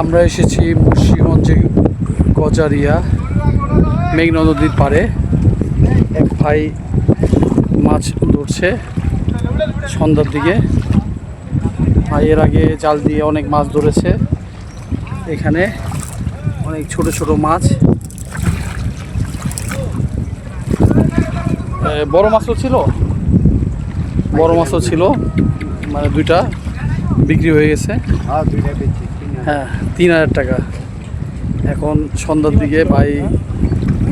আমরা এসেছি মুন্সিগঞ্জে গজারিয়া মেঘনা নদীর পাড়ে। এক ভাই মাছ ধরছে সন্ধ্যার দিকে। ভাই এর আগে জাল দিয়ে অনেক মাছ ধরেছে। এখানে অনেক ছোট ছোট মাছ। বড় মাছও ছিল। বড় মাছও ছিল। মানে দুইটা। বিক্রি হয়ে গেছে। হ্যাঁ হ্যাঁ তিন হাজার টাকা। এখন সন্ধ্যার দিকে ভাই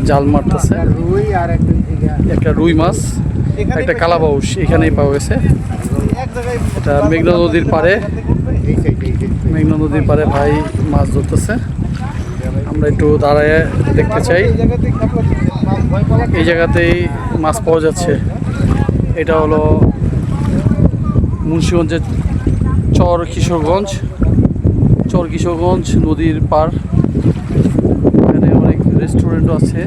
জাল মারতেছে। একটা রুই মাছ একটা কালাবাউস এখানেই পাওয়া গেছে। এটা মেঘনা নদীর সাইডে মেঘনা নদীর পাড়ে ভাই মাছ ধরতেছে। আমরা একটু দাঁড়ায় দেখতে চাই। এই জায়গাতেই মাছ পাওয়া যাচ্ছে। এটা হলো মুন্সিগঞ্জের চর কিশোরগঞ্জ চর কিশোরগঞ্জ নদীর পার। এখানে অনেক রেস্টুরেন্টও আছে।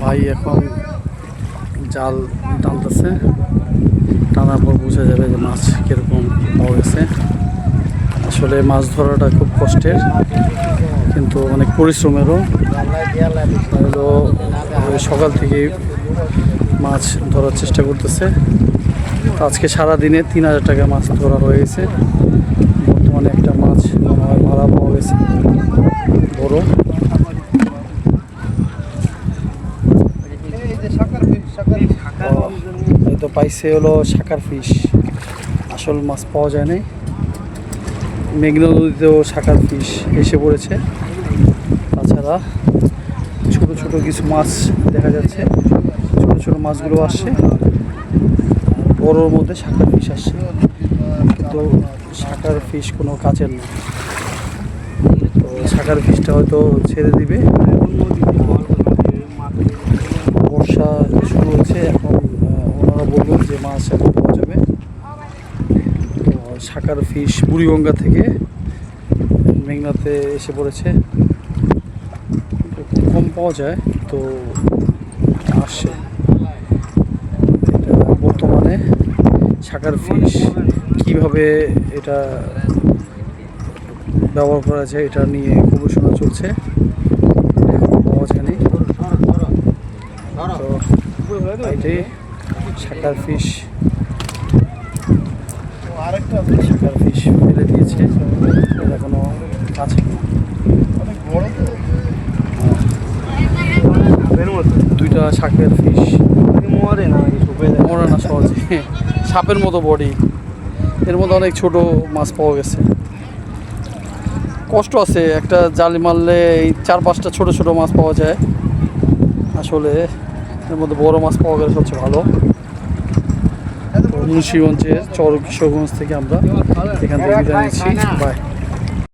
ভাই এখন জাল টানতেছে টানার পর বোঝা যাবে যে মাছ কীরকম পাওয়া গেছে আসলে মাছ ধরাটা খুব কষ্টের, কিন্তু অনেক পরিশ্রমেরও। সকাল থেকেই মাছ ধরার চেষ্টা করতেছে। আজকে সারা দিনে তিন হাজার টাকা মাছ ধরা হয়ে গেছে। বর্তমানে একটা মাছ মারা পাওয়া গেছে। বড়। তো পাইছে হলো শাকার ফিশ। আসল মাছ পাওয়া যায় নাই। মেঘনা নদীতেও শাকার ফিশ এসে পড়েছে। তাছাড়া ছোট ছোট কিছু মাছ দেখা যাচ্ছে। ছোট ছোট মাছগুলো আসছে বড়োর মধ্যে শাকার ফিশ আসছে কিন্তু শাকার ফিশ কোনো কাজের না। তো শাকার ফিশটা হয়তো ছেড়ে দিবে। বর্ষা শুরু হচ্ছে এখন ওনারা বলবেন যে মাছ এখন পাওয়া যাবে। তো শাকার ফিশ বুড়িগঙ্গা থেকে মেঘনাতে এসে পড়েছে। কম পাওয়া যায়, তো আসছে এটা বর্তমানে শাকার ফিশ কীভাবে এটা ব্যবহার করা যায় এটা নিয়ে গবেষণা চলছে। পাওয়া যায়নি। তো এটাই শাকার ফিশ শাকার ফিশ ফেলে দিয়েছে এটা এখনও আছে দুইটা শাকের ফিশ মরে না মরে না সহজে। সাপের মতো বডি এর মধ্যে অনেক ছোট মাছ পাওয়া গেছে। কষ্ট আছে একটা জালি মারলে এই চার পাঁচটা ছোট ছোট মাছ পাওয়া যায়। আসলে এর মধ্যে বড় মাছ পাওয়া গেলে সবচেয়ে ভালো। মুন্সিগঞ্জের চর কিশোরগঞ্জ থেকে আমরা এখান থেকে বিদায় নিচ্ছি। বাই